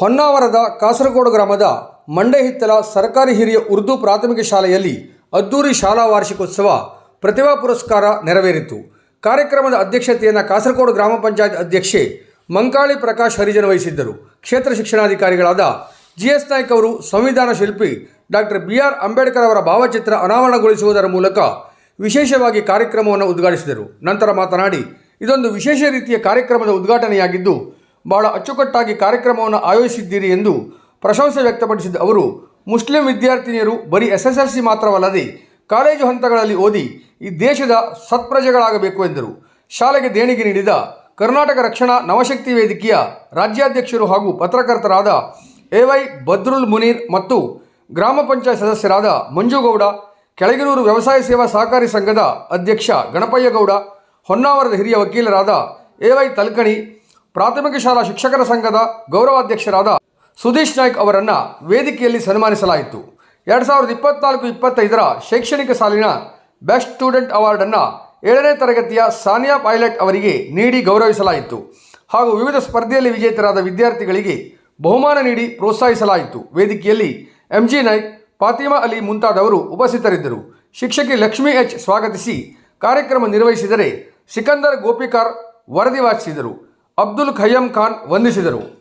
ಹೊನ್ನಾವರದ ಕಾಸರಗೋಡು ಗ್ರಾಮದ ಮಂಡೆಹಿತ್ತಲ ಸರ್ಕಾರಿ ಹಿರಿಯ ಉರ್ದು ಪ್ರಾಥಮಿಕ ಶಾಲೆಯಲ್ಲಿ ಅದ್ದೂರಿ ಶಾಲಾ ವಾರ್ಷಿಕೋತ್ಸವ ಪ್ರತಿಭಾ ಪುರಸ್ಕಾರ ನೆರವೇರಿತು. ಕಾರ್ಯಕ್ರಮದ ಅಧ್ಯಕ್ಷತೆಯನ್ನು ಕಾಸರಗೋಡು ಗ್ರಾಮ ಪಂಚಾಯತ್ ಅಧ್ಯಕ್ಷೆ ಮಂಕಾಳಿ ಪ್ರಕಾಶ್ ಹರಿಜನ ವಹಿಸಿದ್ದರು. ಕ್ಷೇತ್ರ ಶಿಕ್ಷಣಾಧಿಕಾರಿಗಳಾದ ಜಿ ಎಸ್ ನಾಯ್ಕ್ ಅವರು, ಸಂವಿಧಾನ ಶಿಲ್ಪಿ ಡಾಕ್ಟರ್ ಬಿ ಆರ್ ಅಂಬೇಡ್ಕರ್ ಅವರ ಭಾವಚಿತ್ರ ಅನಾವರಣಗೊಳಿಸುವುದರ ಮೂಲಕ ವಿಶೇಷವಾಗಿ ಕಾರ್ಯಕ್ರಮವನ್ನು ಉದ್ಘಾಟಿಸಿದರು. ನಂತರ ಮಾತನಾಡಿ, ಇದೊಂದು ವಿಶೇಷ ರೀತಿಯ ಕಾರ್ಯಕ್ರಮದ ಉದ್ಘಾಟನೆಯಾಗಿದ್ದು ಬಹಳ ಅಚ್ಚುಕಟ್ಟಾಗಿ ಕಾರ್ಯಕ್ರಮವನ್ನು ಆಯೋಜಿಸಿದ್ದೀರಿ ಎಂದು ಪ್ರಶಂಸೆ ವ್ಯಕ್ತಪಡಿಸಿದ ಅವರು, ಮುಸ್ಲಿಂ ವಿದ್ಯಾರ್ಥಿನಿಯರು ಬರೀ ಎಸ್ ಎಸ್ ಮಾತ್ರವಲ್ಲದೆ ಕಾಲೇಜು ಹಂತಗಳಲ್ಲಿ ಓದಿ ಈ ದೇಶದ ಸತ್ಪ್ರಜೆಗಳಾಗಬೇಕು ಎಂದರು. ಶಾಲೆಗೆ ದೇಣಿಗೆ ನೀಡಿದ ಕರ್ನಾಟಕ ರಕ್ಷಣಾ ನವಶಕ್ತಿ ವೇದಿಕೆಯ ರಾಜ್ಯಾಧ್ಯಕ್ಷರು ಹಾಗೂ ಪತ್ರಕರ್ತರಾದ ಎ ವೈ ಬದ್ರುಲ್ ಮುನೀರ್ ಮತ್ತು ಗ್ರಾಮ ಪಂಚಾಯತ್ ಸದಸ್ಯರಾದ ಮಂಜುಗೌಡ ಕೆಳಗಿನೂರು ವ್ಯವಸಾಯ ಸೇವಾ ಸಹಕಾರಿ ಸಂಘದ ಅಧ್ಯಕ್ಷ ಗಣಪಯ್ಯಗೌಡ, ಹೊನ್ನಾವರದ ಹಿರಿಯ ವಕೀಲರಾದ ಎ ವೈ ತಲ್ಕಣಿ ಪ್ರಾಥಮಿಕ ಶಾಲಾ ಶಿಕ್ಷಕರ ಸಂಘದ ಗೌರವಾಧ್ಯಕ್ಷರಾದ ಸುದೀಶ್ ನಾಯ್ಕ್ ಅವರನ್ನು ವೇದಿಕೆಯಲ್ಲಿ ಸನ್ಮಾನಿಸಲಾಯಿತು. ಎರಡು ಸಾವಿರದ ಇಪ್ಪತ್ನಾಲ್ಕು, ಇಪ್ಪತ್ತೈದರ ಶೈಕ್ಷಣಿಕ ಸಾಲಿನ ಬೆಸ್ಟ್ ಸ್ಟೂಡೆಂಟ್ ಅವಾರ್ಡನ್ನು ಏಳನೇ ತರಗತಿಯ ಸಾನಿಯಾ ಪೈಲಟ್ ಅವರಿಗೆ ನೀಡಿ ಗೌರವಿಸಲಾಯಿತು. ಹಾಗೂ ವಿವಿಧ ಸ್ಪರ್ಧೆಯಲ್ಲಿ ವಿಜೇತರಾದ ವಿದ್ಯಾರ್ಥಿಗಳಿಗೆ ಬಹುಮಾನ ನೀಡಿ ಪ್ರೋತ್ಸಾಹಿಸಲಾಯಿತು. ವೇದಿಕೆಯಲ್ಲಿ ಎಂಜಿ ನಾಯ್ಕ್, ಫಾತಿಮಾ ಅಲಿ ಮುಂತಾದವರು ಉಪಸ್ಥಿತರಿದ್ದರು. ಶಿಕ್ಷಕಿ ಲಕ್ಷ್ಮಿ ಎಚ್ ಸ್ವಾಗತಿಸಿ ಕಾರ್ಯಕ್ರಮ ನಿರ್ವಹಿಸಿದರೆ ಸಿಕಂದರ್ ಗೋಪಿಕಾರ್ ವರದಿ ವಾಚಿಸಿದರು. ಅಬ್ದುಲ್ ಖಯ್ಯಂ ಖಾನ್ ವಂದಿಸಿದರು.